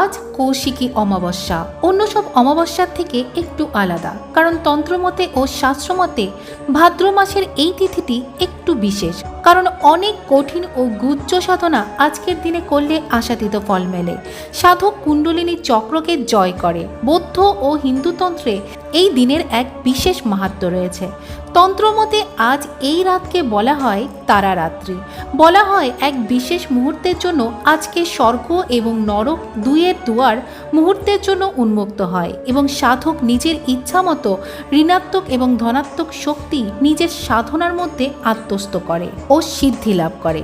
আজ কৌশিকী অমাবস্যা। অন্য সব অমাবস্যার থেকে একটু আলাদা। কারণ তন্ত্রমতে ও শাস্ত্রমতে ভাদ্র মাসের এই তিথিটি একটু বিশেষ। কারণ অনেক কঠিন ও গুজ্জ সাধনা আজকের দিনে করলে আশাতীত ফল মেলে। সাধক কুণ্ডলিনী চক্রকে জয় করে। বৌদ্ধ ও হিন্দুতন্ত্রে এই দিনের এক বিশেষ মাহাত্ম্য রয়েছে। তন্ত্রমতে আজ এই রাতকে বলা হয় তারারাত্রি। বলা হয় এক বিশেষ মুহূর্তের জন্য আজকে স্বর্গ এবং নরক দুইয়ের দুয়ার মুহূর্তের জন্য উন্মুক্ত হয় এবং সাধক নিজের ইচ্ছা মতো ঋণাত্মক এবং ধনাত্মক শক্তি নিজের সাধনার মধ্যে আত্মস্থ করে ও সিদ্ধি লাভ করে।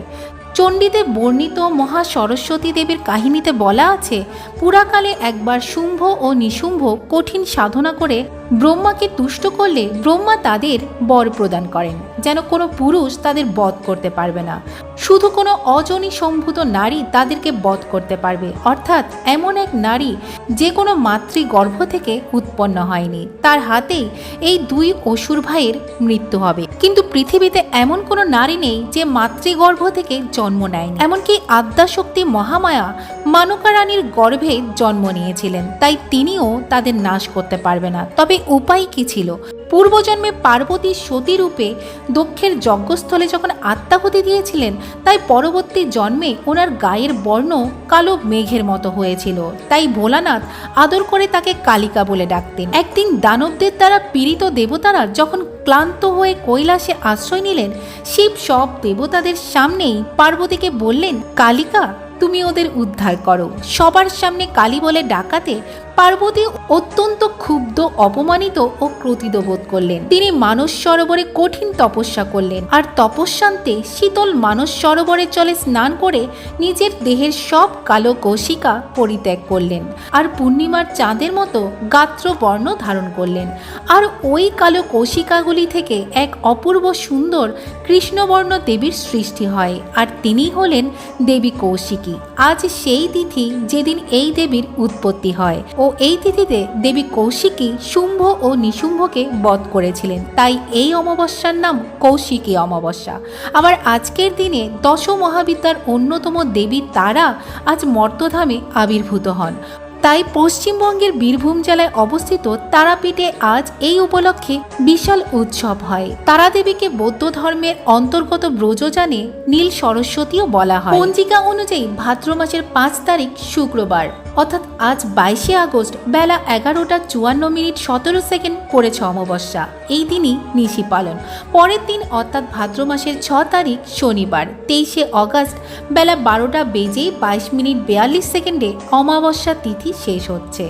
চণ্ডীতে বর্ণিত মহা সরস্বতী দেবীর কাহিনীতে বলা আছে, পুরাকালে একবার শুম্ভ ও নিশুম্ভ কঠিন সাধনা করে ব্রহ্মাকে তুষ্ট করলে ব্রহ্মা তাদের বর প্রদান করেন, যেন কোনো পুরুষ তাদের বধ করতে পারবে না। শুধু কোনো অজনী সম্ভূত নারী তাদেরকে বধ করতে পারবে, অর্থাৎ এমন এক নারী যে কোনো মাতৃ গর্ভ থেকে উৎপন্ন হয়নি। তার হাতেই এই দুই অসুর ভাইয়ের মৃত্যু হবে। কিন্তু পৃথিবীতে এমন কোনো নারী নেই যে মাতৃগর্ভ থেকে জন্ম নেয়নি। এমনকি আদ্যাশক্তি মহামায়া মানকা রানীর গর্ভে জন্ম নিয়েছিলেন, তাই তিনিও তাদের নাশ করতে পারবে না। তবে উপায় কি ছিল? পূর্বজন্মে পার্বতী সতী রূপে দক্ষের যজ্ঞস্থলে যখন আত্মাহুতি দিয়েছিলেন, তাই পরবর্তী জন্মে ওনার গায়ের বর্ণ কালো মেঘের মতো হয়েছিল। তাই ভোলানাথ আদর করে তাকে কালিকা বলে ডাকতেন। একদিন দানবদের দ্বারা পীড়িত দেবতারা যখন ক্লান্ত হয়ে কৈলাসে আশ্রয় নিলেন, শিব সব দেবতাদের সামনেই পার্বতীকে বললেন, কালিকা তুমি ওদের উদ্ধার করো। সবার সামনে কালী বলে ডাকাতে পার্বতী অত্যন্ত ক্ষুব্ধ, অপমানিত ও ক্রোধিত বোধ করলেন। তিনি মানস সরোবরে কঠিন তপস্যা করলেন আর তপস্যান্তে শীতল মানস সরোবরের জলে স্নান করে নিজের দেহের সব কালো কৌশিকা পরিত্যাগ করলেন আর পূর্ণিমার চাঁদের মতো গাত্র বর্ণ ধারণ করলেন। আর ওই কালো কৌশিকাগুলি থেকে এক অপূর্ব সুন্দর কৃষ্ণবর্ণ দেবীর সৃষ্টি হয় আর তিনি হলেন দেবী কৌশিকী। আজ সেই তিথি যেদিন এই দেবীর উৎপত্তি হয়। ও এই তিথিতে দেবী কৌশিকী শুম্ভ ও নিশুম্ভকে বধ করেছিলেন। তাই এই অমাবস্যার নাম কৌশিকী অমাবস্যা। আবার আজকের দিনে দশ মহাবিদ্যার অন্যতম দেবী তারা আজ মর্তধামে আবির্ভূত হন। তাই পশ্চিমবঙ্গের বীরভূম জেলায় অবস্থিত তারাপীঠে আজ এই উপলক্ষে বিশাল উৎসব হয়। তারাদেবীকে বৌদ্ধ ধর্মের অন্তর্গত ব্রজজানে নীল সরস্বতীও বলা হয়। পঞ্জিকা অনুযায়ী ভাদ্র মাসের পাঁচ তারিখ শুক্রবার। অর্থাৎ আজ বাইশে আগস্ট বেলা এগারোটা চুয়ান্ন মিনিট সতেরো সেকেন্ড পড়েছে অমাবস্যা। এই দিনই নিশি পালন। পরের দিন অর্থাৎ ভাদ্র মাসের ছ তারিখ শনিবার, তেইশে অগাস্ট বেলা বারোটা বেজে বাইশ মিনিট বেয়াল্লিশ সেকেন্ডে অমাবস্যা তিথি শেষ হচ্ছে।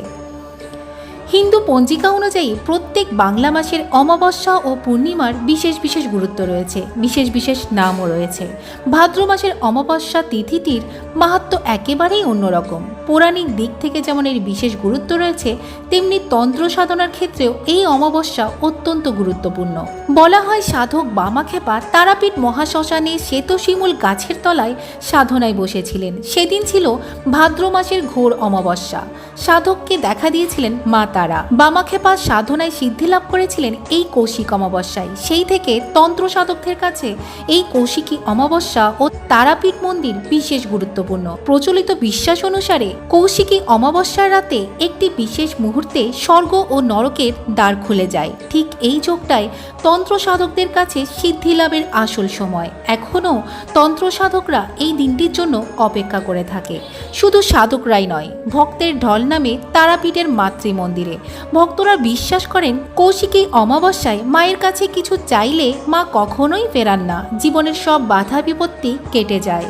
হিন্দু পঞ্জিকা অনুযায়ী প্রত্যেক বাংলা মাসের অমাবস্যা ও পূর্ণিমার বিশেষ বিশেষ গুরুত্ব রয়েছে, বিশেষ বিশেষ নামও রয়েছে। ভাদ্র মাসের অমাবস্যা তিথিটির মাহাত্ম একেবারেই অন্যরকম। পৌরাণিক দিক থেকে যেমন এর বিশেষ গুরুত্ব রয়েছে, তেমনি তন্ত্র সাধনার ক্ষেত্রেও এই অমাবস্যা অত্যন্ত গুরুত্বপূর্ণ। বলা হয় সাধক বামাখেপা তারাপীঠ মহাশ্মশানে শ্বেতশিমুল গাছের তলায় সাধনায় বসেছিলেন। সেদিন ছিল ভাদ্র মাসের ঘোর অমাবস্যা। সাধককে দেখা দিয়েছিলেন মা তারা। বামাখেপা সাধনায় সিদ্ধি লাভ করেছিলেন এই কৌশিক অমাবস্যায়। সেই থেকে তন্ত্র সাধকদের কাছে এই কৌশিকী অমাবস্যা ও তারাপীঠ মন্দির বিশেষ গুরুত্বপূর্ণ। প্রচলিত বিশ্বাস অনুসারে কৌশিকী অমাবস্যার রাতে একটি বিশেষ মুহূর্তে স্বর্গ ও নরকের দ্বার খুলে যায়। ঠিক এই যোগটাই তন্ত্র সাধকদের কাছে সিদ্ধি লাভের আসল সময়। এখনও তন্ত্র সাধকরা এই দিনটির জন্য অপেক্ষা করে থাকে। শুধু সাধকরাই নয়, ভক্তের ঢল নামে তারাপীঠের মাতৃ মন্দিরে ভক্তরা বিশ্বাস করেন, কৌশিকী অমাবস্যায় মায়ের কাছে কিছু চাইলে মা কখনোই ফেরান না। জীবনের সব বাধা বিপত্তি কেটে যায়।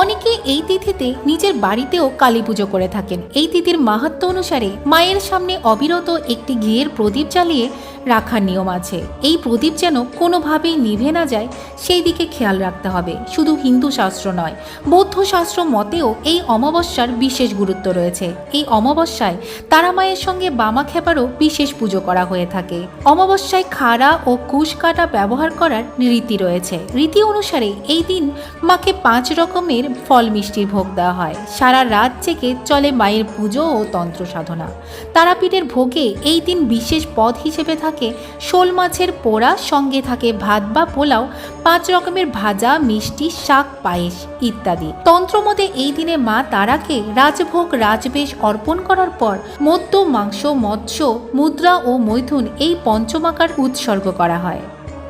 অনেকে এই তিথিতে নিজের বাড়িতেও কালী পুজো করে থাকেন। এই তিথির মাহাত্ম অনুসারে মায়ের সামনে অবিরত একটি ঘিয়ের প্রদীপ জ্বালিয়ে রাখার নিয়ম আছে। এই প্রদীপ যেন কোনোভাবেই নিভে না যায়, সেই দিকে খেয়াল রাখতে হবে। শুধু হিন্দু শাস্ত্র নয়, বৌদ্ধ শাস্ত্র মতেও এই অমাবস্যার বিশেষ গুরুত্ব রয়েছে। এই অমাবস্যায় তারা মায়ের সঙ্গে বামা খেপারও বিশেষ পুজো করা হয়ে থাকে। অমাবস্যায় খাড়া ও কুশ কাটা ব্যবহার করার রীতি রয়েছে। রীতি অনুসারে এই দিন মাকে পাঁচ রকমের রকমের ফল মিষ্টির ভোগ দেওয়া হয়। সারা রাত জেগে চলে মায়ের পুজো ও তন্ত্র সাধনা। তারাপীঠের ভোগে এই দিন বিশেষ পদ হিসেবে থাকে শোল মাছের পোড়া, সঙ্গে থাকে ভাত বা পোলাও, পাঁচ রকমের ভাজা, মিষ্টি, শাক, পায়েস ইত্যাদি। তন্ত্রমতে এই দিনে মা তারাকে রাজভোগ, রাজবেশ অর্পণ করার পর মদ্য, মাংস, মৎস্য, মুদ্রা ও মৈথুন এই পঞ্চমাকার উৎসর্গ করা হয়।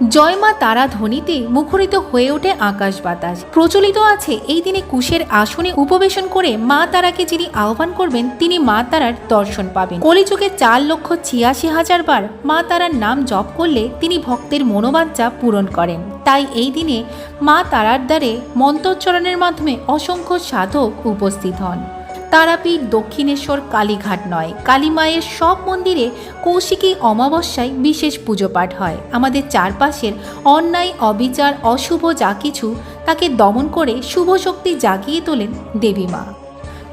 জয় মা তারা ধ্বনিতে মুখরিত হয়ে ওঠে আকাশ বাতাস। প্রচলিত আছে এই দিনে কুশের আসনে উপবেশন করে মা তারাকে যিনি আহ্বান করবেন, তিনি মা তারার দর্শন পাবেন। কলিযুগে চার লক্ষ ছিয়াশি হাজার বার মা তারার নাম জপ করলে তিনি ভক্তের মনোবাঞ্ছা পূরণ করেন। তাই এই দিনে মা তারার দ্বারে মন্ত্রোচ্চারণের মাধ্যমে অসংখ্য সাধক উপস্থিত হন। তারাপীঠ দক্ষিণেশ্বর, কালীঘাট নয়। কালী মায়ের সব মন্দিরে কৌশিকী অমাবস্যায় বিশেষ পুজো পাঠ হয়। আমাদের চারপাশের অন্যায়, অবিচার, অশুভ যা কিছু তাকে দমন করে শুভ শক্তি জাগিয়ে তোলেন দেবী মা।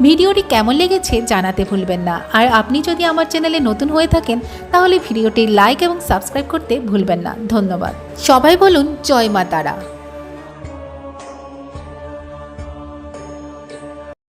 ভিডিওটি কেমন লেগেছে জানাতে ভুলবেন না। আর আপনি যদি আমার চ্যানেলে নতুন হয়ে থাকেন, তাহলে ভিডিওটি লাইক এবং সাবস্ক্রাইব করতে ভুলবেন না। ধন্যবাদ। সবাই বলুন, জয় মা তারা।